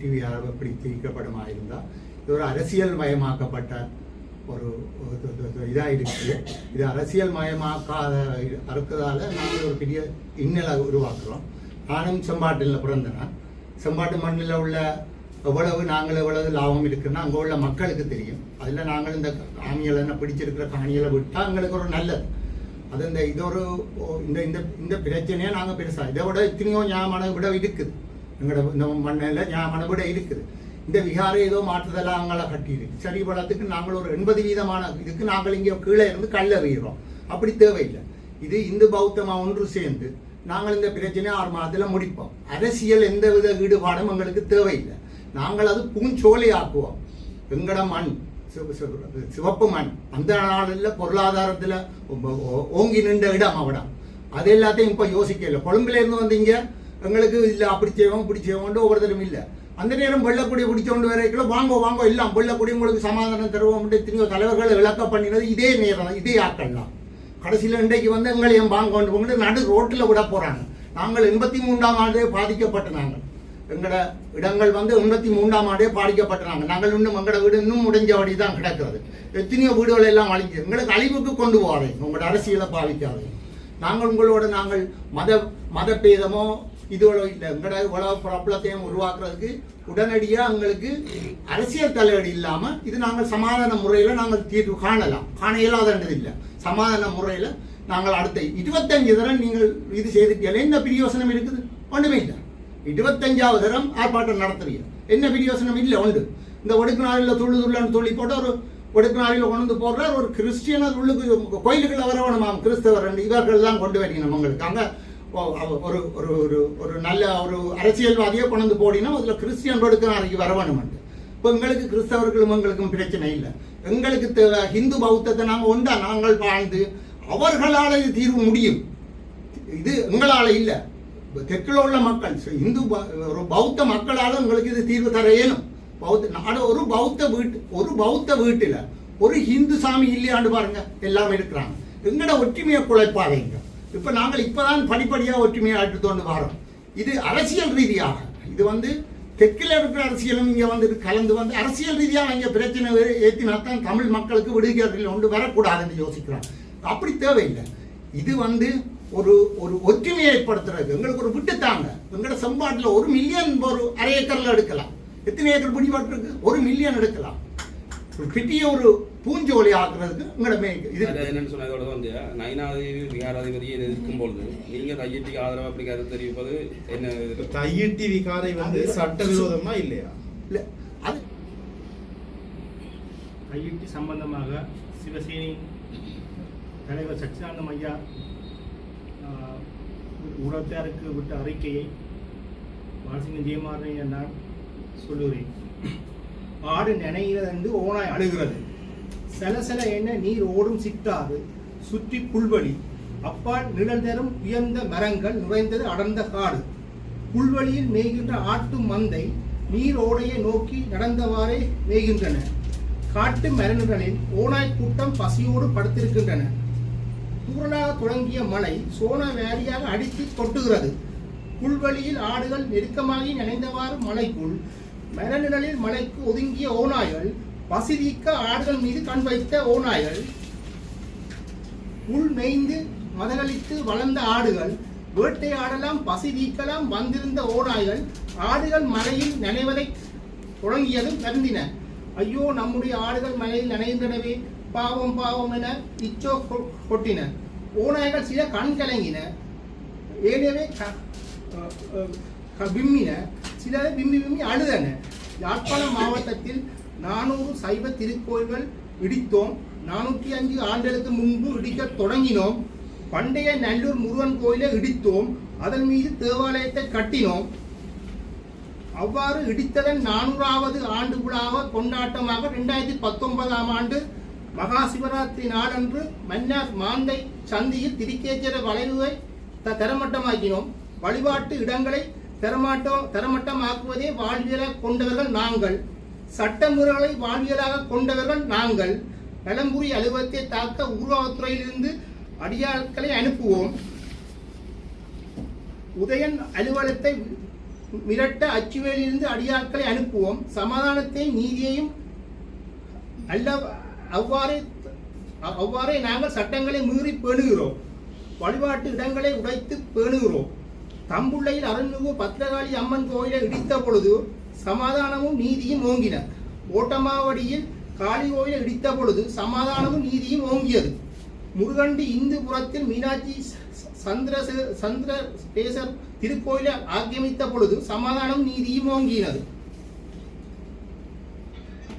TV எப்படி திரிக்கப்படுமா இருந்தால் இது ஒரு அரசியல் மயமாக்கப்பட்ட ஒரு இதாக இருக்குது இது அரசியல் மயமாக்காத இருக்கிறதால நாங்கள் ஒரு பெரிய இன்னலை உருவாக்குறோம். நானும் செம்பாட்டில் பிறந்தேன் செம்பாட்டு மண்ணில் உள்ள எவ்வளவு நாங்கள் எவ்வளவு லாபம் இருக்குன்னா அங்கே உள்ள மக்களுக்கு தெரியும். அதில் நாங்கள் இந்த காணிகளை என்ன பிடிச்சிருக்கிற காணிகளை விட்டால் எங்களுக்கு ஒரு நல்லது. அது இந்த இது ஒரு இந்த இந்த இந்த பிரச்சனையை நாங்கள் பெருசாக இதை விட எத்தனையோ ஞாபகம் விட இருக்குது. எங்களோட இந்த மண்ணில் ஞாபகம் விட இருக்குது இந்த விகாரை ஏதோ மாற்றுதெல்லாம் அங்கே கட்டியிருக்கு சரி பலத்துக்கு நாங்கள் ஒரு எண்பது வீதமான இதுக்கு நாங்கள் இங்கே கீழே இருந்து கல்லறிகிறோம் அப்படி தேவையில்லை இது இந்து பௌத்தமாக ஒன்று சேர்ந்து நாங்கள் இந்த பிரச்சனையை ஆறு மாதத்தில் முடிப்போம் அரசியல் எந்த வித ஈடுபாடும் எங்களுக்கு தேவையில்லை நாங்கள் அது பூஞ்சோலை ஆக்குவோம் எங்கட மண் சிவப்பு மண் அந்த நாளில் பொருளாதாரத்தில் ஓங்கி நின்ற இடம் அவடம் அது எல்லாத்தையும் இப்போ யோசிக்கல கொழும்புல இருந்து வந்தீங்க எங்களுக்கு இல்லை அப்படி செய்வோம் இப்படி செய்வோம்னு ஒவ்வொருத்தரும் இல்லை. அந்த நேரம் வெள்ளக்குடி பிடிச்சோண்டு வரைக்குள்ள வாங்கோ வாங்கோ எல்லாம் வெள்ளக்குடி உங்களுக்கு சமாதானம் தருவோம் எத்தனையோ தலைவர்களை விளக்க பண்ணினது இதே நேரம் இதே ஆட்கள் தான். கடைசியில் இன்றைக்கு வந்து எங்களையும் வாங்க கொண்டு போங்க நடு ரோட்டில் விட போகிறாங்க நாங்கள் எண்பத்தி மூன்றாம் ஆண்டே பாதிக்கப்பட்ட நாங்கள். எங்களோட இடங்கள் வந்து எண்பத்தி மூன்றாம் ஆண்டே பாதிக்கப்பட்டாங்க நாங்கள். இன்னும் எங்களோட வீடு இன்னும் முடிஞ்சபடி தான் கிடக்கிறது. எத்தனையோ வீடுகள் எல்லாம் அழிஞ்சு எங்களுக்கு அழிவுக்கு கொண்டு போகாதீங்க உங்களோட அரசியலை பாதிக்காதே நாங்கள் உங்களோட நாங்கள் மத மத பேதமோ இதோட இல்லை எங்களோட உலக பிரபலத்தையும் உருவாக்குறதுக்கு உடனடியாக எங்களுக்கு அரசியல் தலையீடு இல்லாமல் இது நாங்கள் சமாதான முறையில் நாங்கள் தீர்வு காணலாம். காண இயலாதது இல்லை. சமாதான முறையில் நாங்கள் அடுத்த இருபத்தஞ்சு தரம் நீங்கள் இது செய்திருக்கீங்க என்ன பிரியோசனம் இருக்குது? ஒன்றுமே இல்லை. இருபத்தஞ்சாவது தரம் ஆர்ப்பாட்டம் நடத்துறீங்க. என்ன பிரியோசனம்? இல்லை உண்டு. இந்த ஒடுக்கு நாளில் துள்ளு துள்ளுன்னு சொல்லி போட்டு ஒரு ஒடுக்கு நாளில் கொண்டு போடுறார். ஒரு கிறிஸ்டியனை உள்ளுக்கு கோயிலுக்குள்ள வர கிறிஸ்தவர் இவர்கள் தான் கொண்டு வரீங்க உங்களுக்கு அங்கே ஒரு ஒரு ஒரு ஒரு நல்ல ஒரு அரசியல்வாதியை கொண்டு போடினா அதில் கிறிஸ்டியன் ஒடுக்கு நாளைக்கு வர வேணுமெண்டு இப்போ எங்களுக்கு கிறிஸ்தவர்களும் எங்களுக்கும் பிரச்சனை இல்லை. எங்களுக்கு தேவை ஹிந்து பௌத்தத்தை நாங்கள் ஒன்றா நாங்கள் வாழ்ந்து அவர்களால் இது தீர்வு முடியும். இது எங்களால் இல்லை. தெற்கில் உள்ள மக்கள் இந்து ப- ஒரு பௌத்த மக்களால் உங்களுக்கு இது தீர்வு தர இயலும் பௌத்த நாடு ஒரு பௌத்த வீட்டு ஒரு பௌத்த வீட்டில் ஒரு ஹிந்து சாமி இல்லையாண்டு பாருங்க எல்லாம் இருக்கிறாங்க. எங்கட ஒற்றுமையை குலைப்பாதீங்க. இப்போ நாங்கள் இப்போதான் படிப்படியாக ஒற்றுமையை எடுத்துக்கொண்டு வரோம். இது அரசியல் ரீதியாக. இது வந்து தெற்கில் இருக்கிற அரசியலும் இங்கே வந்து கலந்து வந்து அரசியல் ரீதியாக இங்கே பிரச்சனை ஏற்றினா தான் தமிழ் மக்களுக்கு விடுதலை ஒன்று வரக்கூடாதுன்னு யோசிக்கிறான் அப்படி தேவையில்லை. இது வந்து ஒரு ஒரு ஒற்றுமையை ஏற்படுத்துறது. எங்களுக்கு ஒரு விட்டுத்தாங்க எங்களோட செம்பாட்டில் ஒரு மில்லியன் ஒரு அரை ஏக்கரில் எடுக்கலாம். எத்தனை ஏக்கர் பிடிபட்டிருக்கு? ஒரு மில்லியன் எடுக்கலாம். ஒரு பெரிய ஒரு பூஞ்சோலி ஆக்குறதுக்கு எங்களோட மே இது. என்னன்னு சொன்னா இதோட வந்து நயினாதேவி விகாராதிபதியை எதிர்க்கும் பொழுது நீங்க தையத்துக்கு ஆதரவு அப்படி கருத்து தெரிவிப்பது என்ன? தையிட்டி விகாரை வந்து சட்டவிரோதமா இல்லையா? இல்லை அது ஐஐடி சம்பந்தமாக சிவசேனை தலைவர் சச்சிதானந்தம் ஐயா ஆஹ், ஊடகத்தாருக்கு விட்ட அறிக்கையை பாலசிங்கம் ஜெயமாறன் நான் சொல்லுகிறேன். ஆடு நினைகிறது என்று ஓனாய் அழுகிறது. சில சில என நீர் ஓடும் சிட்டாது சுற்றி புல்வெளி. அப்பால் நிழல் தரும் உயர்ந்த மரங்கள் நுழைந்தது அடர்ந்த காடு. புல்வெளியில் மேய்கின்ற ஆட்டு மந்தை நீர் ஓடையை நோக்கி நடந்தவாறே மேய்கின்றன. காட்டு மரங்களில் ஓனாய் கூட்டம் பசியோடு படுத்திருக்கின்றன. தூரலாக தொடங்கிய மழை சோன வேலியாக அடித்து கொட்டுகிறது. புல்வெளியில் ஆடுகள் நெருக்கமாகி நினைந்தவாறு மலைக்குள் மரநிழலில் மலைக்கு ஒதுங்கிய ஓநாய்கள் பசிதிக்க ஆடுகள் மீது கண் வைத்த ஓநாய்கள் உள் மேய்ந்து மதகளித்து வளர்ந்த ஆடுகள் வேட்டையாடலாம் பசி நீக்கலாம் வந்திருந்த ஓநாய்கள் ஆடுகள் மலையில் நனைவதை தொடங்கியதும் கருந்தின ஐயோ நம்முடைய ஆடுகள் மலையில் நனைந்தனவே பாவம் பாவம் என இச்சோ கொ- கொட்டின. ஓநாய்கள் சில கண் கலங்கின ஏனவே க- க- விம்மின. சிலர் விம்மி விம்மி அழுதன யாழ்ப்பாணம் மாவட்டத்தில் நானூறு சைவ திருக்கோயில்கள் இடித்தோம். நானூற்றி அஞ்சு ஆண்டுகளுக்கு முன்பு இடிக்கத் தொடங்கினோம். பண்டைய நல்லூர் முருகன் கோயிலை இடித்தோம். அதன் மீது தேவாலயத்தை கட்டினோம். அவ்வாறு இடித்ததன் நானூறாவது ஆண்டு விழாவ கொண்டாட்டமாக ரெண்டாயிரத்தி பத்தொன்பதாம் ஆண்டு மகா சிவராத்திரி நாளன்று மன்னார் மாந்தை சந்தியில் திருக்கேச்சர வளைவை த- தரமட்டமாக்கினோம். வழிபாட்டு இடங்களை தரமாட்டம் தரமட்டமாக்குவதே வாழ்வியலை கொண்டவர்கள் நாங்கள். சட்டமுறைகளை வாழ்வியலாக கொண்டவர்கள் நாங்கள் நலம்புரி அலுவலகத்தை தாக்க உருவகத்துறையிலிருந்து அடியாட்களை அனுப்புவோம். உதயன் அலுவலகத்தை மிரட்ட அச்சுவேலிருந்து அடியாட்களை அனுப்புவோம். சமாதானத்தையும் நீதியையும் அல்ல அவ்வாறே அவ்வாறே நாங்கள் சட்டங்களை மீறி பேணுகிறோம். வழிபாட்டு இடங்களை உடைத்து பேணுகிறோம். தம்புள்ளையில் அருள்மிகு பத்திரகாளி அம்மன் கோயிலை இடித்த பொழுது சமாதானமும் நீதியும் ஓங்கின. ஓட்டமாவடியில் காளி கோயிலை இடித்த பொழுது சமாதானமும் நீதியும் ஓங்கியது. முருகண்டி இந்துபுரத்தில் மீனாட்சி ச- சந்திர சந்திரசேசர் திருக்கோயிலை ஆக்கிரமித்த பொழுது சமாதானம் நீதியும் ஓங்கினது.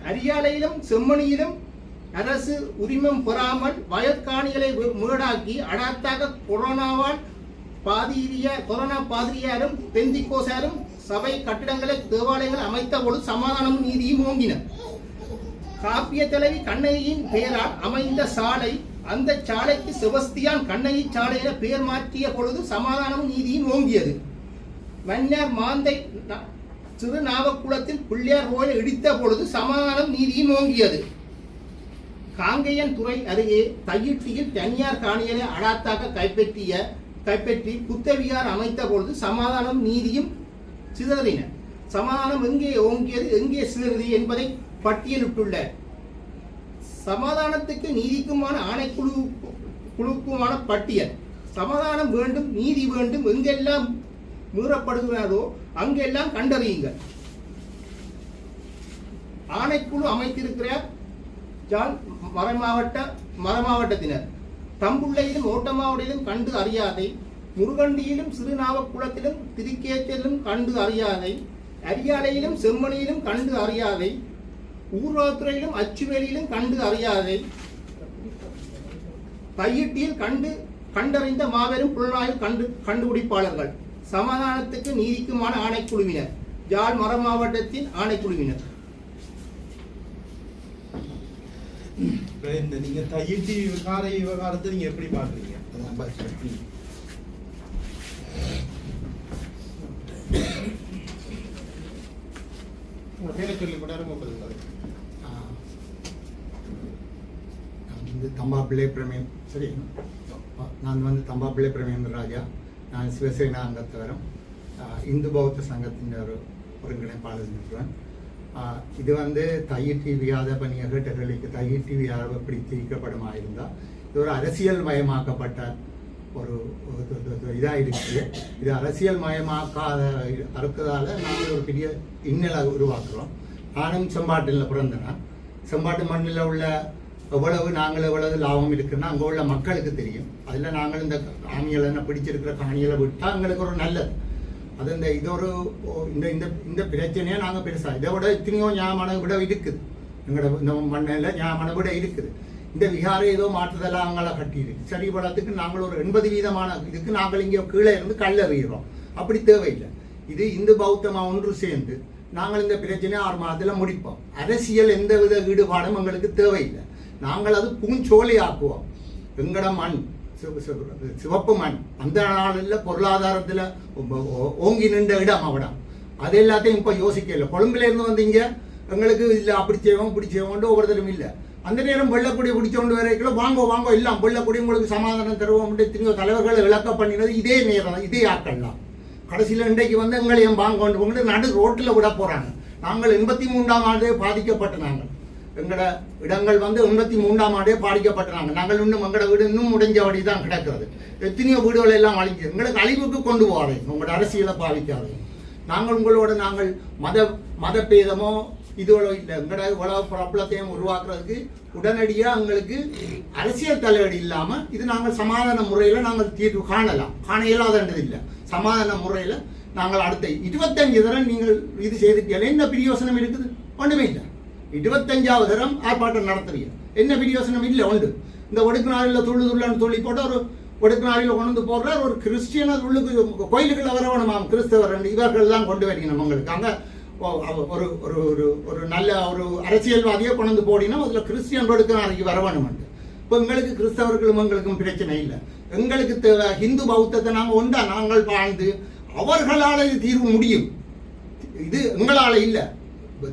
அரியாலையிலும் செம்மணியிலும் அரசு உரிமம் பெறாமல் வயற்காணிகளை முரடாக்கி அடாத்தாக கொரோனாவால் பாதிரியார் கொரோனா பாதிரியாரும் பெந்திகோசாரும் சபை கட்டிடங்களை தேவாலயங்கள் அமைத்த பொழுது சமாதானமும் நீதியும் ஓங்கின. காப்பிய தலைவி கண்ணகியின் பெயரால் அமைந்த சாலை அந்த சாலைக்கு செபஸ்தியான் கண்ணகி சாலையில பெயர் மாற்றிய பொழுது சமாதானமும் நீதியும் ஓங்கியது. மன்னர் மாந்தை ந- சிறு நாவக்குளத்தில் பிள்ளையார் கோயில் இடித்த பொழுது சமாதானம் நீதியும் ஓங்கியது. காங்கேயன் துறை அருகே தையிட்டியில் தனியார் காணிகளை அடாத்தாக கைப்பற்றிய கைப்பற்றி புத்தவியார் அமைத்த பொழுது சமாதானம் நீதியும் சிதறின சமாதானம் எங்கே ஓங்கியது எங்கே சிதறியது என்பதை பட்டியலிட்டுள்ள சமாதானத்துக்கு நீதிக்குமான ஆணைக்குழு குழுக்குமான பட்டியல். சமாதானம் வேண்டும் நீதி வேண்டும் எங்கெல்லாம் மீறப்படுகிறாரோ அங்கெல்லாம் கண்டறியுங்கள். ஆணைக்குழு அமைத்திருக்கிறார் ஜான் மறைமாவட்ட மறைமாவட்டத்தினர். தம்புள்ளையிலும் ஓட்டமாவுடையிலும் கண்டு அறியாதை. முருகண்டியிலும் சிறுநாவக்குளத்திலும் திருக்கேற்றிலும் கண்டு அறியாதை அரியாலையிலும் செம்மணியிலும் கண்டு அறியாதை ஊர்வாத்துறையிலும் அச்சுவேலியிலும் கண்டு அறியாதை கையிட்டியில் கண்டு கண்டறிந்த மாபெரும் புலனாய்வு கண்டு கண்டுபிடிப்பாளர்கள். சமாதானத்துக்கு நீதிக்குமான ஆணைக்குழுவினர். ஜாழ் மர மாவட்டத்தின் ஆணைக்குழுவினர். இந்த நீங்க தையிட்டி விவகார விவகாரத்தை நீங்க எப்படி பாக்குறீங்க நான் வந்து தம்பாப்பிள்ளை பிரமேம் சரி நான் வந்து தம்பாப்பிள்ளை பிரமேந்திர ராஜா நான் சிவசேனா அங்கத்தவரும் இந்து பௌத்த சங்கத்தின் ஒரு ஒருங்கிணைப்பாளர் ஆ, இது வந்து தையிட்டி வியாத பணிய கேட்டர்களுக்கு தையிட்டி வியாத எப்படி தீர்க்கப்படுமாயிருந்தால் இது ஒரு அரசியல் மயமாக்கப்பட்ட ஒரு இதாக இருக்குது இது அரசியல் மயமாக்காத அறுக்கிறதால நாங்கள் ஒரு பெரிய இன்னலை உருவாக்குறோம். நானும் செம்பாட்டில் பிறந்தேன் செம்பாட்டு மண்ணில் உள்ள எவ்வளவு நாங்கள் எவ்வளவு லாபம் இருக்குன்னா அங்கே உள்ள மக்களுக்கு தெரியும். அதில் நாங்கள் இந்த காணிகளை என்ன பிடிச்சிருக்கிற காணிகளை விட்டால் எங்களுக்கு ஒரு நல்லது. அது இந்த இது ஒரு இந்த இந்த இந்த பிரச்சனையை நாங்கள் பெருசாக இதை விட எத்தனையோ ஞாபக விட இருக்குது. எங்களோட இந்த மண்ணில் ஞாபக விட இருக்குது. இந்த விகாரை ஏதோ மாற்றுதெல்லாம் அங்கே கட்டியிருக்கு. சரி படத்துக்கு நாங்கள் ஒரு எண்பது வீதமான இதுக்கு நாங்கள் இங்கே கீழே இருந்து கல்லறிகிறோம் அப்படி தேவையில்லை. இது இந்து பௌத்தமாக ஒன்று சேர்ந்து நாங்கள் இந்த பிரச்சனையை ஆறு மாதத்தில் முடிப்போம். அரசியல் எந்தவித ஈடுபாடும் எங்களுக்கு தேவையில்லை. நாங்கள் அது பூஞ்சோலை ஆக்குவோம் எங்கட மண் சிவப்பு மண். அந்த நாளில் பொருளாதாரத்தில் ஓங்கி நின்ற இடம் அவடம் அது எல்லாத்தையும் இப்போ யோசிக்கல கொழும்புலேருந்து வந்தீங்க எங்களுக்கு இல்லை அப்படி செய்வோம் இப்படி செய்வோம்னு ஒவ்வொருத்தரும் இல்லை. அந்த நேரம் வெள்ளக்குடி பிடிச்சோண்டு வரைக்கும் வாங்கோ வாங்கோ எல்லாம் வெள்ளக்குடி உங்களுக்கு சமாதானம் தருவோம் திரும்ப தலைவர்களை இழக்க பண்ணினது இதே நேரம் இதே ஆட்கள் தான் கடைசியில் இன்றைக்கு வந்து எங்களையும் வாங்க கொண்டு போங்க நடு ரோட்டில் விட போகிறாங்க நாங்கள் எண்பத்தி மூன்றாம் ஆண்டே பாதிக்கப்பட்ட நாங்கள் எங்களோட இடங்கள் வந்து எண்பத்தி மூன்றாம் ஆண்டே பாதிக்கப்பட்டாங்க நாங்கள் இன்னும் எங்களோட வீடு இன்னும் முடிஞ்சபடி தான் கிடக்கிறது. எத்தனையோ வீடுகள் எல்லாம் அழிஞ்சு எங்களுக்கு அழிவுக்கு கொண்டு போகாதீங்க. உங்களோட அரசியலை பாதிக்காது நாங்கள் உங்களோட நாங்கள் மத மதபேதமோ இதுவளோ இல்லை எங்களோட இவ்வளவு பிரபலத்தையும் உருவாக்குறதுக்கு உடனடியாக எங்களுக்கு அரசியல் தலையீடு இல்லாமல் இது நாங்கள் சமாதான முறையில் நாங்கள் தீர்வு காணலாம். காண இயலாதன்றது இல்லை. சமாதான முறையில் நாங்கள் அடுத்த இருபத்தஞ்சு தரம் நீங்கள் இது செய்திருக்கீங்க என்ன பிரியோசனம் இருக்குது? ஒன்றுமே இல்லை. இருபத்தஞ்சாவது தரம் ஆர்ப்பாட்டம் நடத்துறீங்க. என்ன பிரியோசனம்? இல்லை உண்டு. இந்த ஒடுக்குநாளில் துள்ளு துள்ளுன்னு சொல்லி போட்டு ஒரு ஒடுக்குநாளில் கொண்டு வந்து போடுறார். ஒரு கிறிஸ்டியனை உள்ளுக்கு கோயிலுக்குள்ள வரவணுமாம் கிறிஸ்தவர் இவர்கள் தான் கொண்டு வரீங்க உங்களுக்கு அங்கே ஒரு ஒரு ஒரு ஒரு நல்ல ஒரு அரசியல்வாதியை கொண்டு போடினா அதில் கிறிஸ்டியன் நாளைக்கு வர இப்போ எங்களுக்கு கிறிஸ்தவர்களும் எங்களுக்கும் பிரச்சனை இல்லை. எங்களுக்கு தேவை ஹிந்து பௌத்தத்தை நாங்கள் ஒன்றா நாங்கள் வாழ்ந்து அவர்களால் இது தீர்வு முடியும். இது எங்களால் இல்லை.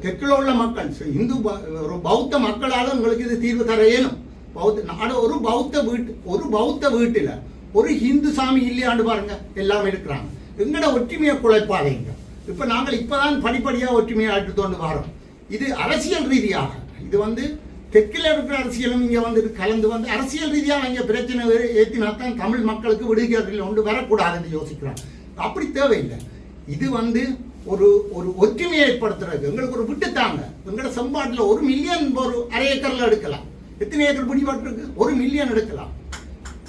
தெற்கில் உள்ள மக்கள் இந்து ப- ஒரு பௌத்த மக்களால் உங்களுக்கு இது தீர்வு தர இயலும். பௌத்த நாடு ஒரு பௌத்த வீட்டு ஒரு பௌத்த வீட்டில் ஒரு ஹிந்து சாமி இல்லையாண்டு பாருங்க எல்லாம் இருக்கிறாங்க எங்கட ஒற்றுமையை குழைப்பாதைங்க இப்போ நாங்கள் இப்போதான் படிப்படியாக ஒற்றுமையை அழைத்து கொண்டு வரோம். இது அரசியல் ரீதியாக. இது வந்து தெற்கில் இருக்கிற அரசியலும் இங்கே வந்து கலந்து வந்து அரசியல் ரீதியாக இங்கே பிரச்சனை ஏற்றினால்தான் தமிழ் மக்களுக்கு விடுகிறதில் ஒன்று வரக்கூடாதுன்னு யோசிக்கிறாங்க. அப்படி தேவையில்லை. இது வந்து ஒரு ஒரு ஒற்றுமையை ஏற்படுத்துறதுக்கு எங்களுக்கு ஒரு விட்டுத்தாங்க எங்களோட செம்பாட்டில் ஒரு மில்லியன் ஒரு அரை ஏக்கர்ல எடுக்கலாம். எத்தனை ஏக்கர் பிடிபட்டுருக்கு? ஒரு மில்லியன் எடுக்கலாம்.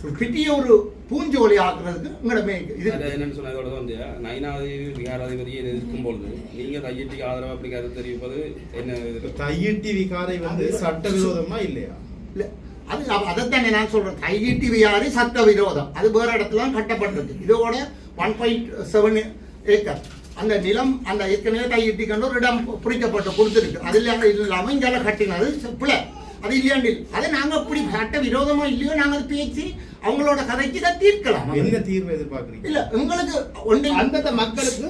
ஒரு பெரிய ஒரு பூஞ்சோலை ஆக்குறதுக்கு உங்களோட இது. அது என்னன்னு சொன்னா இதோட வந்து நைனாதேவி விகாராதிபதியை எதிர்க்கும் பொழுது நீங்க தையட்டிக்கு ஆதரவு அப்படி கருத்து தெரிவிப்பது என்ன? தையிட்டி விகாரை வந்து சட்டவிரோதமா இல்லையா? இல்ல, அது அதைத்தானே நான் சொல்றேன். கையீட்டி வியாரி சட்ட விரோதம் அது வேற இடத்துல கட்டப்பட்டிருக்கு. இதோட ஒன் பாயிண்ட் செவன் ஏக்கர் அந்த நிலம் அந்த ஏற்கனவே கையீட்டி கண்டு ஒரு இடம் பிடிக்கப்பட்டு கொடுத்துருக்கு. அதுல அங்க இல்லாம இங்கால கட்டினது பிள்ளை. அது இல்லையாண்டு? அதை நாங்க அப்படி சட்ட விரோதமா இல்லையோ நாங்க அதை பேசி அவங்களோட கதைக்கு இதை தீர்க்கலாம். என்ன தீர்வு எதிர்பார்க்குறீங்க? இல்ல உங்களுக்கு ஒன்று அந்தந்த மக்களுக்கு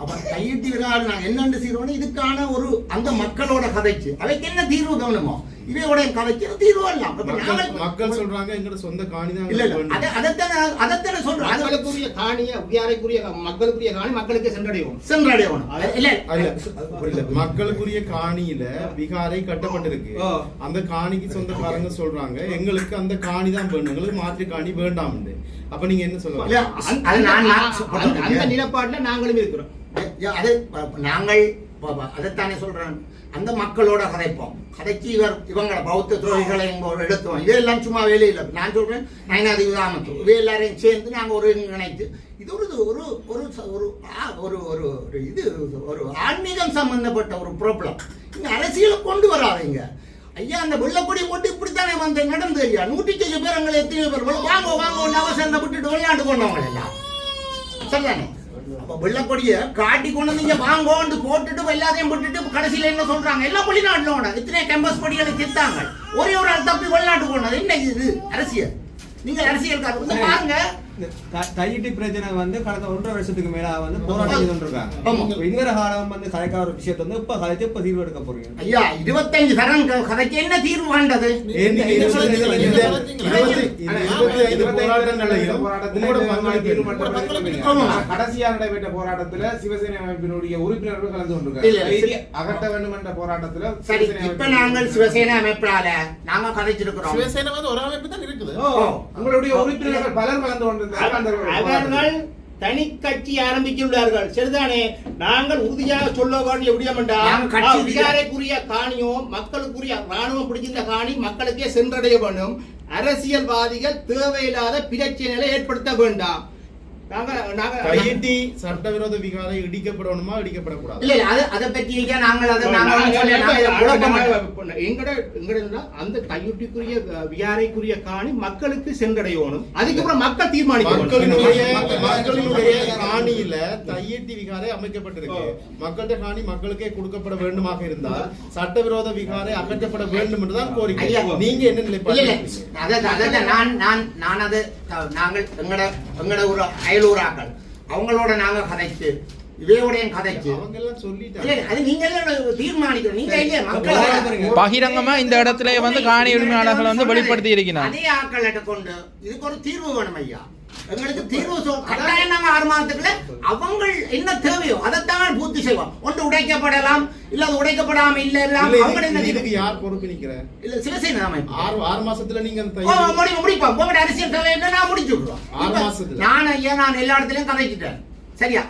அப்ப கையெட்டி விழாவில் நாங்கள் என்னென்று செய்யறோம் இதுக்கான ஒரு அந்த மக்களோட கதைக்கு. அவைக்கு என்ன தீர்வு வேணுமோ இவையோட கதைக்கு தீர்வு எல்லாம் மக்கள் சொல்றாங்க எங்களோட சொந்த காணி தான் இல்ல இல்ல. அதைத்தானே அது மக்களுக்குரிய காணிய உயாரைக்குரிய மக்களுக்குரிய காணி மக்களுக்கு சென்றடையும் சென்றடையணும். இல்ல. மக்களுக்குரிய காணியில விகாரை கட்டப்பட்டிருக்கு. அந்த காணிக்கு சொந்தக்காரங்க சொல்றாங்க எங்களுக்கு அந்த காணி தான் வேணும். எங்களுக்கு மாற்று காணி வேண்டாம்னு அப்ப நீங்க என்ன சொல்லுவாங்க? நான் நான் அந்த- நிலப்பாட்டுல நாங்களும் இருக்கிறோம். அது நாங்கள் அதைத்தானே சொல்றேன். அந்த மக்களோட கதைப்போம். கதைக்கு இவர் இவங்களை பௌத்த துரோகிகளை இங்க எடுத்தோம் இவையெல்லாம் சும்மா வேலையில் நான் சொல்றேன் நயனாதி விதாமத்து இவை எல்லாரையும் சேர்ந்து நாங்கள் ஒரு நினைத்து இது ஒரு ஒரு ஒரு ஒரு ஆ- ஒரு ஒரு ஒரு இது ஒரு ஆன்மீகம் சம்பந்தப்பட்ட ஒரு ப்ராப்ளம் இங்கே அரசியலை கொண்டு வராதீங்க. ஐயா அந்த வெள்ளக்கொடி போட்டு இப்படித்தானே வந்து நடந்து ஐயா? நூற்றி சொச்ச பேர் எங்களை எத்தனை பேர் வாங்க வாங்க ஒன்று அவசரம் விட்டுட்டு விளையாண்டு போனவங்க எல்லாம். சரிதானே? வெள்ளக்கொடிய காட்டி கொண்டு வந்து இங்க வாங்கோண்டு போட்டுட்டு எல்லாத்தையும் போட்டுட்டு கடைசியில என்ன சொல்றாங்க? எல்லாம் வெளிநாட்டுல இத்தனை கேம்பஸ் படிகளை திட்டாங்க ஒரே ஒரு ஆள் தப்பி வெளிநாட்டு போனது. என்ன இது? அரசியல். நீங்க வந்து பாருங்க. தையிட்டி பிரச்சனை வந்து கடந்த ஒன்றரை வருஷத்துக்கு மேல வந்து போராட்டம் செய்து. இப்ப இன்னொரு காலம் வந்து கலைக்கார ஒரு விஷயத்தை வந்து இப்ப கலைச்சு இப்ப தீர்வு எடுக்க போறீங்க. ஐயா இருபத்தஞ்சு தரம் கதைக்கு என்ன தீர்வு வேண்டது ஏன் நீங்க இந்த இருபத்தி- இந்த இந்த இந்த இருபத்தி- இந்த கடைசியாக நடைபெற்ற போராட்டத்துல சிவசேனை அமைப்பினுடைய உறுப்பினர்கள் கலந்து இல்ல, கொண்டிருக்காங்க அகற்ற வேண்டும் என்ற போராட்டத்துல சரி சிவசேனை இப்ப நாங்கள் சிவசேனா அமைப்பால நாங்க கதைச்சிருக்கிறோம் சிவசேனை வந்து ஒரு அமைப்பு தான் இருக்குது. உங்களுடைய உறுப்பினர்கள் பலர் கலந்து கொண்டிருந்தார்கள். அவர்கள் தனி கட்சி ஆரம்பிக்கின்றார்கள். சரிதானே? நாங்கள் உறுதியாக சொல்ல வேண்டிய விடியம் என்றால் விகாரைக்குரிய காணியோ மக்களுக்குரிய ராணுவம் பிடிச்சிருந்த காணி மக்களுக்கே சென்றடைய வேண்டும். அரசியல்வாதிகள் தேவையில்லாத பிரச்சனைகளை ஏற்படுத்த வேண்டாம். கையிட்டி சட்டவிரோத விகாரை இடிக்கப்படணுமா இடிக்கப்படக்கூடாது? இல்ல இல்ல அது நாங்கள் நாங்கள். எங்கட எங்கட அந்த கையொட்டிக்குரிய விகாரைக்குரிய காணி மக்களுக்கு சென்றடையணும். அதுக்கப்புறம் மக்கள் தீர்மானிக்கணும். மக்களினுடைய மக்களினுடைய காணியில தையிட்டி விகாரை அமைக்கப்பட்டிருக்கு. மக்கள்கிட்ட காணி மக்களுக்கே கொடுக்கப்பட வேண்டுமாக இருந்தால் சட்டவிரோத விகாரை அகற்றப்பட வேண்டும் என்றுதான் கோரிக்கை. நீங்க என்ன நிலைப்பாடு? நான் நான் நான் அது நாங்கள் எங்கட எங்கட ஒரு அயலூராக்கள் அவங்களோட நாங்க கதைச்சு இவையோடைய கதைச்சு அவங்க எல்லாம் இல்ல, சொல்லிட்டாங்க. இல்ல, அது நீங்க எல்லாம் தீர்மானிக்கணும். நீங்க இல்லையா மக்கள் பகிரங்கமா இந்த இடத்துல வந்து காணி உரிமையாளர்களை வந்து வெளிப்படுத்தி இருக்கிறார் அதே ஆட்களை கொண்டு இதுக்கு ஒரு தீர்வு வேணும் ஐயா. எங்களுக்கு தீர்வு கட்டாயம் நாங்க ஆறு மாதத்துக்குள்ள அவங்க என்ன தேவையோ அதைத்தான் பூர்த்தி செய்வோம் ஒன்று உடைக்கப்படலாம் இல்ல அது உடைக்கப்படாம இல்ல எல்லாம் இல்ல, அவங்க என்ன இது- இதுக்கு? யார் பொறுப்பு நிக்கிற இல்ல சிவசேனை அமைப்பு ஆறு ஆறு மாசத்துல நீங்க அந்த முடிப்போம் உங்களோட அரசியல் என்ன நான் முடிச்சு விடுறோம் ஆறு மாசத்துல. நான் ஐயா நான் எல்லா இடத்துலயும் கதைச்சிட்டேன்? சரியா?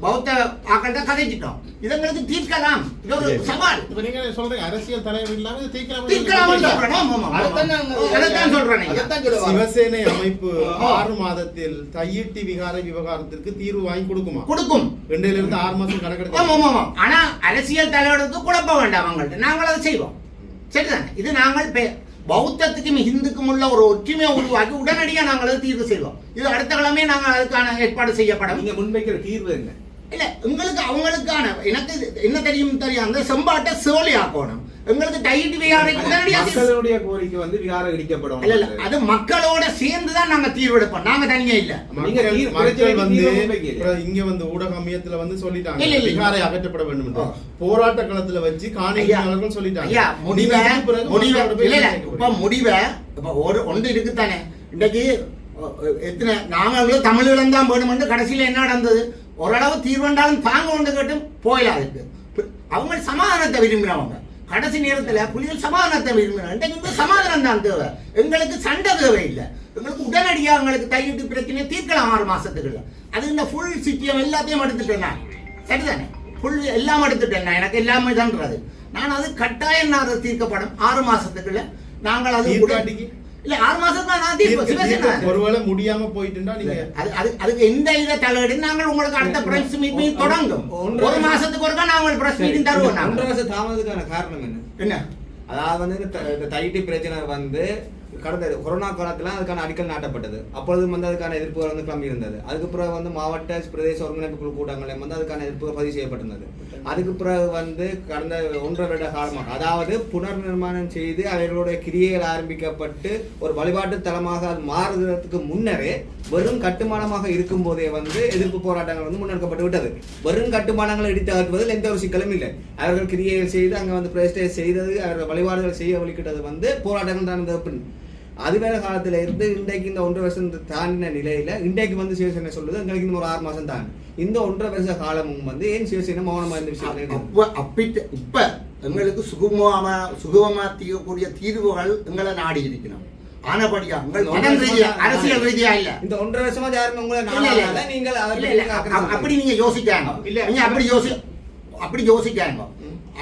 பௌத்த ஆக்கள் தான் கதைச்சிட்டோம். இதங்களுக்கு தீர்க்கலாம். இது ஒரு சவால். இப்ப நீங்க சொல்றீங்க அரசியல் தலைவர் இல்லாம தீர்க்கலாம் தீர்க்கலாம் சொல்றேன். ஆமா, ஆமா, ஆமா. அதைத்தான் நாங்க- அதைத்தான் சொல்றேன் ஐயா. அதைத்தான் சொல்ல வரோம். சிவசேனை அமைப்பு ஆறு மாதத்தில் தையிட்டி விகாரை விவகாரத்திற்கு தீர்வு வாங்கி கொடுக்குமா? கொடுக்கும். ரெண்டுல இருந்து ஆறு மாசம் ஆமா கணக்கெடுக்க ஆமா ஆமா ஆனா அரசியல் தலைவருக்கு குழப்ப வேண்டாம் அவங்கள்ட்ட. நாங்கள் அதை செய்வோம். சரிதானே? இது நாங்கள் பே- பௌத்தத்துக்கும் இந்துக்கும் உள்ள ஒரு ஒற்றுமையை உருவாக்கி உடனடியாக நாங்கள் அதை தீர்வு செய்வோம். இது அடுத்த கிழமை நாங்கள் அதுக்கான ஏற்பாடு செய்யப்படும். நீங்கள் முன்வைக்கிற தீர்வு என்ன? இல்ல உங்களுக்கு அவங்களுக்கான எனக்கு என்ன தெரியும் தெரியும் அந்த செம்பாட்டை சோழி ஆக்கணும் எங்களுக்கு டைட் மக்களுடைய கோரிக்கை வந்து விகாரம் இடிக்கப்படும். இல்ல இல்ல அது மக்களோட சேர்ந்து தான் நாங்க தீர்வு எடுப்போம் நாங்க தனியா இல்ல. நீங்க மக்கள் வந்து இங்க வந்து ஊடக அமையத்துல வந்து சொல்லிட்டாங்க. விகாரை அகற்றப்பட வேண்டும். போராட்ட களத்துல வச்சு காணி ஐயா, உரிமையாளர்கள் சொல்லிட்டாங்க. முடிவை நீங்க முடிவை இல்ல இல்ல இப்ப. முடிவை இப்ப ஒரு ஒன்று இருக்குத்தானே இன்னைக்கு எத்தனை நாங்கள் தமிழீழம் தான் வேணுமென்று கடைசியில் என்ன நடந்தது? ஓரளவு தீர்வண்டாலும் தாங்க கொண்டு கேட்டும் போயிடாது. அவங்க சமாதானத்தை விரும்பினவங்க. கடைசி நேரத்தில் புலிகள் சமாதானத்தை விரும்பினாங்க இன்றைக்கு வந்து சமாதானம் தான் தேவை. எங்களுக்கு சண்டை தேவை இல்லை. எங்களுக்கு உடனடியாக எங்களுக்கு கையெழுத்து பிரச்சனையை தீர்க்கலாம் ஆறு மாசத்துக்குள்ள. அது இந்த ஃபுல் சிட்டியம் எல்லாத்தையும் எடுத்துட்டேன் நான். சரிதானே? ஃபுல் எல்லாம் எடுத்துட்டேன் நான். எனக்கு எல்லாமே தான்றது நான் அது கட்டாயம் நான் அதை தீர்க்கப்படும். ஆறு மாசத்துக்குள்ள நாங்கள் அது? இல்ல ஆறு மாசம் தான் நான் சிவசேனா ஒருவேளை முடியாம போயிட்டுண்டா நீங்க அது அது அதுக்கு எந்த இத தலையிடு நாங்கள் உங்களுக்கு அடுத்த பிரஸ் மீட்டிங் தொடங்கும். ஒரு மாசத்துக்கு ஒருக்கா நாங்கள் பிரஸ் மீட்டிங் தருவோம் ஒன்றரை வருஷம் தாமதத்துக்கான காரணம் என்ன? என்ன? அதாவது வந்து இந்த தைட்டி பிரச்சனை வந்து கடந்த கொரோனா காலத்தில் அதுக்கான அடிக்கல் நாட்டப்பட்டது. அப்பொழுதும் வந்து அதுக்கான எதிர்ப்புகள் வந்து கிளம்பி இருந்தது. அதுக்கு பிறகு வந்து மாவட்ட பிரதேச ஒருங்கிணைப்பு குழு கூட்டங்களில் வந்து அதுக்கான எதிர்ப்புகள் பதிவு செய்யப்பட்டிருந்தது. அதுக்கு பிறகு வந்து கடந்த ஒன்றரை வருட காலமாக அதாவது புனர் நிர்மாணம் செய்து அவர்களுடைய கிரியைகள் ஆரம்பிக்கப்பட்டு ஒரு வழிபாட்டு தலமாக அது மாறுகிறதுக்கு முன்னரே வெறும் கட்டுமானமாக இருக்கும் போதே வந்து எதிர்ப்பு போராட்டங்கள் வந்து முன்னெடுக்கப்பட்டு விட்டது. வெறும் கட்டுமானங்களை இடித்து அகற்றுவதில் எந்த ஒரு சிக்கலும் இல்லை. அவர்கள் கிரியைகள் செய்து அங்கே வந்து பிரதிஷ்டை செய்தது அவர்கள் வழிபாடுகள் செய்ய வழிக்கிட்டது வந்து போராட்டங்கள் தான் இருந்தது பின் அதுவேற காலத்துல இருந்து இன்றைக்கு இந்த ஒன்றரை வருஷம் தாண்டின நிலையில இன்றைக்கு வந்து சிவசேனை சொல்லுது எங்களுக்கு இன்னும் ஒரு ஆறு மாசம் தான் இந்த ஒன்றரை வருஷ காலமும் வந்து ஏன் சிவசேனை மௌனமா இருந்த விஷயம் அப்ப அப்பிட்டு இப்ப எங்களுக்கு சுகமமா சுகமமா தீரக்கூடிய தீர்வுகள் எங்களை நாடி இருக்கணும் ஆனபடியா அரசியல் ரீதியா இல்ல. இந்த ஒன்றரை வருஷமா யாருமே உங்களை நீங்கள் அதை அப்படி நீங்க யோசிக்காங்க. இல்ல. நீங்க அப்படி யோசி அப்படி யோசிக்காங்க.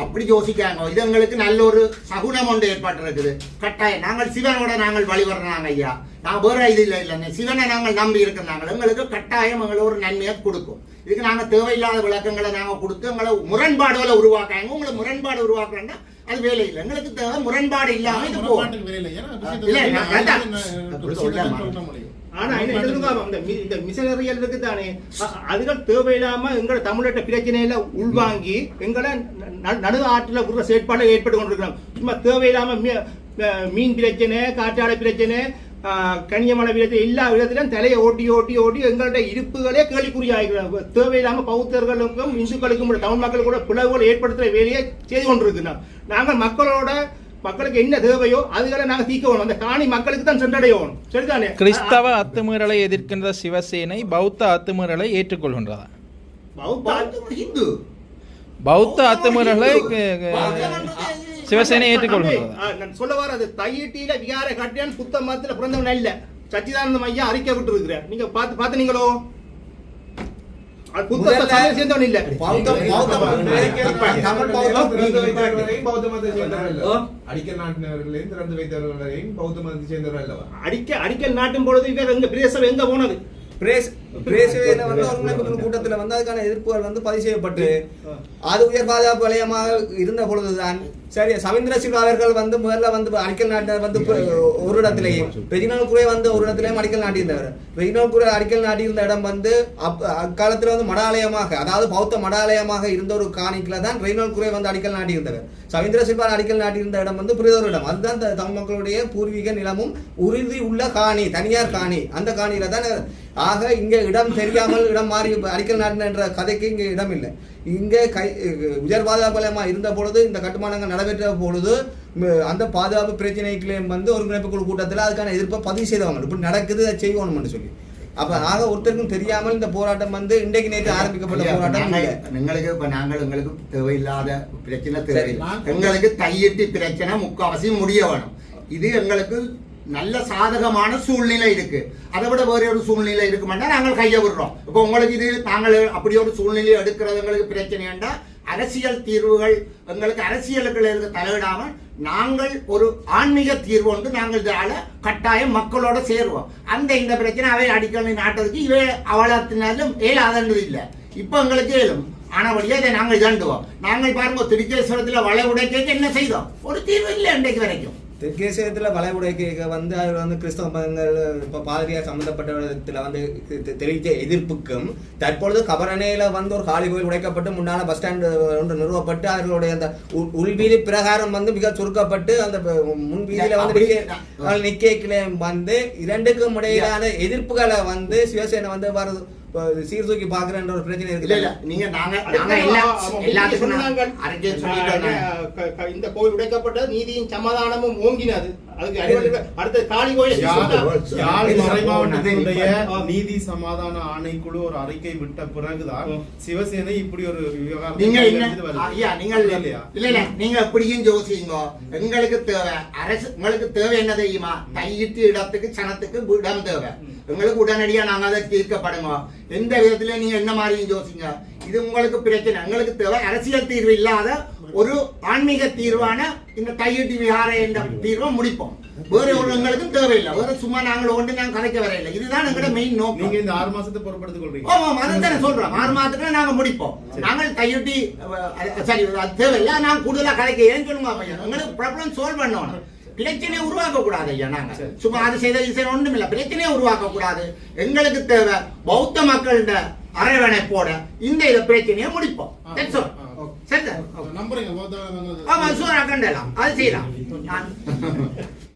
அப்படி யோசிக்காங்க. இது எங்களுக்கு நல்ல ஒரு சகுனம் ஒன்று ஏற்பட்டிருக்குது. கட்டாயம். நாங்கள் சிவனோட நாங்கள் வழிபடுறாங்க ஐயா. நான் வேற இது இல்லை இல்லைங்க சிவனை நாங்கள் நம்பி இருக்கிறாங்க எங்களுக்கு கட்டாயம் எங்களுக்கு ஒரு நன்மையை கொடுக்கும். இதுக்கு நாங்க தேவையில்லாத விளக்கங்களை நாங்க கொடுத்து எங்களை முரண்பாடுகளை உருவாக்காங்க உங்களை முரண்பாடு உருவாக்குறேன்னா அது வேலை இல்லை. எங்களுக்கு தேவை முரண்பாடு இல்லாம இது போகும். இல்லை. ஆனா இந்த மிஷனரியல் இருக்கு தானே அ- அதுகள் தேவையில்லாம எங்களோட தமிழட்ட பிரச்சனையில உள்வாங்கி எங்களை நடு ஆற்றுல விடுற செயற்பாடு ஏற்பட்டு கொண்டிருக்கிறோம். சும்மா தேவையில்லாம மீன் பிரச்சனை காற்றாலை பிரச்சனை கனியமலை பிரச்சனை எல்லா விதத்திலும் தலையை ஓட்டி ஓட்டி ஓட்டி எங்கள்ட்ட இருப்புகளே கேள்விக்குறியாகிறோம் தேவையில்லாம பௌத்தர்களுக்கும் இந்துக்களுக்கும் தமிழ் மக்கள் கூட பிளவுகளை ஏற்படுத்துற வேலையை செய்து கொண்டிருக்கிறோம். நாங்கள் மக்களோட மக்களுக்கு என்ன தேவையோ அதுகளை நாங்கள் தீர்க்கணும் அந்த காணி மக்களுக்கு தான் சென்றடையணும். சரிதானே? கிறிஸ்தவ அத்துமீறலை எதிர்க்கின்ற சிவசேனை பௌத்த அத்துமீறலை ஏற்றுக்கொள்கின்றதா இந்து. பௌத்த அத்துமீறலை சிவசேனை ஏற்றுக்கொள்கின்றதா சொல்ல வர அது தையிட்டியில விகார கட்டியான் புத்த மதத்துல பிறந்தவன் அல்ல சச்சிதானந்தம் ஐயா அறிக்கை விட்டு இருக்கிறேன் நீங்க பார்த்து பாத்துனீங்களோ அது புத்த முதல்ல- சமயம் சேர்ந்தவன் இல்ல. பௌத்த மதத்தை சேர்ந்தவர்கள் அடிக்கல் நாட்டினவர்களையும் திறந்து வைத்தவர்கள் வரையும் பௌத்த மதத்தை சேர்ந்தவர்கள் அல்லவா? அடிக்க அடிக்கல் நாட்டும் பொழுது இவர் எங்க பிரதேசம் எங்க போனது? பிரேஸ் பிரேசில வந்து ஒருங்கிணைப்பு கூட்டத்துல வந்து அதுக்கான எதிர்ப்புகள் வந்து பதிவு செய்யப்பட்டு அது உயர் பாதுகாப்பு வலயமாக இருந்த பொழுதுதான் சரி சவீந்திர சிவா அவர்கள் வந்து முதல்ல வந்து அடிக்கல் நாட்டினர் வந்து ஒரு இடத்திலையும் ரெஜினல் குரே வந்து ஒரு இடத்திலையும் அடிக்கல் நாட்டியிருந்தவர் ரெஜினல் குரே அடிக்கல் நாட்டியிருந்த இடம் வந்து அப் அக்காலத்துல வந்து மடாலயமாக அதாவது பௌத்த மடாலயமாக இருந்த ஒரு காணிக்கில் தான் ரெஜினல் குரே வந்து அடிக்கல் நாட்டியிருந்தவர் சவீந்திர சில்வா அடிக்கல் நாட்டியிருந்த இடம் வந்து புரிதொரு இடம். அதுதான் தமிழ் மக்களுடைய பூர்வீக நிலமும் உறுதி உள்ள காணி தனியார் காணி. அந்த காணியில தான் ஆக இங்கே இடம் தெரியாமல் இடம் மாறி அடிக்கல் நாட்டின கதைக்கு இங்க இடம் இல்லை. இங்கே கை உயர் பாதுகாப்பு இருந்த பொழுது இந்த கட்டுமானங்கள் நடைபெற்ற பொழுது அந்த பாதுகாப்பு பிரச்சனைகளையும் வந்து ஒருங்கிணைப்பு குழு கூட்டத்தில் அதுக்கான எதிர்ப்பை பதிவு செய்தவங்க. இப்படி நடக்குது அதை செய்யணும்னு சொல்லி. அப்ப ஆக ஒருத்தருக்கும் தெரியாமல் இந்த போராட்டம் வந்து இன்றைக்கு நேற்று ஆரம்பிக்கப்பட்ட போராட்டம் எங்களுக்கு இப்ப நாங்கள் எங்களுக்கு தேவையில்லாத பிரச்சனை. தேவையில்லை. எங்களுக்கு கையெட்டி பிரச்சனை முக்காவாசி முடிய வேணும். இது எங்களுக்கு நல்ல சாதகமான சூழ்நிலை இருக்கு. அதை விட வேற ஒரு சூழ்நிலை இருக்க நாங்கள் கையை விடுறோம். இப்போ உங்களுக்கு இது நாங்கள் அப்படி ஒரு சூழ்நிலை எடுக்கிறது எங்களுக்கு பிரச்சனைண்டா அரசியல் தீர்வுகள் எங்களுக்கு அரசியலுக்கு தலையிடாமல் நாங்கள் ஒரு ஆன்மீக தீர்வு ஒன்று நாங்கள் இதால கட்டாயம் மக்களோட சேருவோம். அந்த இந்த பிரச்சனை அவை அடிக்கடி நாட்டதுக்கு இவை அவலத்தினாலும் ஏலாதது இல்லை. இப்போ எங்களுக்கு ஏலும். வழியாக இதை நாங்கள் இதாண்டுவோம். நாங்கள் பாருங்க திருக்கேஸ்வரத்தில் வளை உடைக்க என்ன செய்தோம்? ஒரு தீர்வு இல்லை இன்றைக்கு வரைக்கும். தெற்கேசியத்தில் வளைவுடை கேட்க வந்து அது வந்து கிறிஸ்தவ மதங்கள் இப்போ பாதிரியார் சம்பந்தப்பட்ட இடத்துல வந்து தெரிவித்த எதிர்ப்புக்கும் தற்பொழுது கபரணையில வந்து ஒரு காளி கோயில் உடைக்கப்பட்டு முன்னால பஸ் ஸ்டாண்டு ஒன்று நிறுவப்பட்டு அவர்களுடைய அந்த உள்- உள்வீதி பிரகாரம் வந்து மிக சுருக்கப்பட்டு அந்த ப- முன் வீதியில வந்து அப்படி- நிக்க- நிக்கைக்குள்ள வந்து இரண்டுக்கும் இடையிலான எதிர்ப்புகளை வந்து சிவசேனை வந்து வர சீர்தூக்கி பாக்குறன்ற ஒரு பிரச்சனை இல்ல இல்ல. இருக்கு நீங்க நாங்க எல்லாத்துக்கும் இந்த கோயில் உடைக்கப்பட்டது நீதியும் சமாதானமும் ஓங்கினது. நீதி சமாதான ஆணைக்குழு ஒரு அறிக்கை விட்ட பிறகுதான். சிவசேனை இப்படி ஒரு விவகாரத்தை நீங்க எப்படியும் யோசிங்க எங்களுக்கு தேவை அரசு உங்களுக்கு தேவை என்ன தெரியுமா? கையிட்டு இடத்துக்கு சனத்துக்கு இடம் தேவை. எங்களுக்கு உடனடியா நாங்க அதை தீர்க்கப்படுங்க. எந்த விதத்துல நீங்க என்ன மாதிரி யோசிங்க. இது உங்களுக்கு பிரச்சனை. எங்களுக்கு தேவை அரசியல் தீர்வு இல்லாத ஒரு ஆன்மீக தீர்வான இந்த கையெட்டி விகார என்ற தீர்வை முடிப்போம். வேற ஒரு எங்களுக்கும் தேவையில்லை. வேற சும்மா நாங்கள் ஒன்று நாங்கள் கதைக்க வரையில்லை. இதுதான் எங்களோட மெயின் நோக்கம். நீங்க இந்த ஆறு மாசத்தை பொறுப்படுத்திக் கொள்றீங்க. ஆமா ஆமா. அதைத்தானே சொல்றோம் ஆறு மாதத்துக்கு நாங்க முடிப்போம். நாங்கள் கையொட்டி அது- சரி அது தேவையில்ல. நான் கூடுதலா கதைக்க ஏன் சொல்லுங்க பையன் எங்களுக்கு ப்ராப்ளம் சால்வ் பண்ணணும். பிரச்சனையை உருவாக்க கூடாது ஐயா நாங்க. சும்மா அது செய்த செய்த ஒண்ணும் இல்ல பிரச்சனையை உருவாக்க கூடாது எங்களுக்கு தேவை பௌத்த மக்கள்கிட்ட அரவணைப்போட இந்த இத பிரச்சனையை முடிப்போம். That's all. சரி சார் நம்புறீங்க பௌத்த ஆமா சூரா கண்டலாம் அது செய்யலாம்.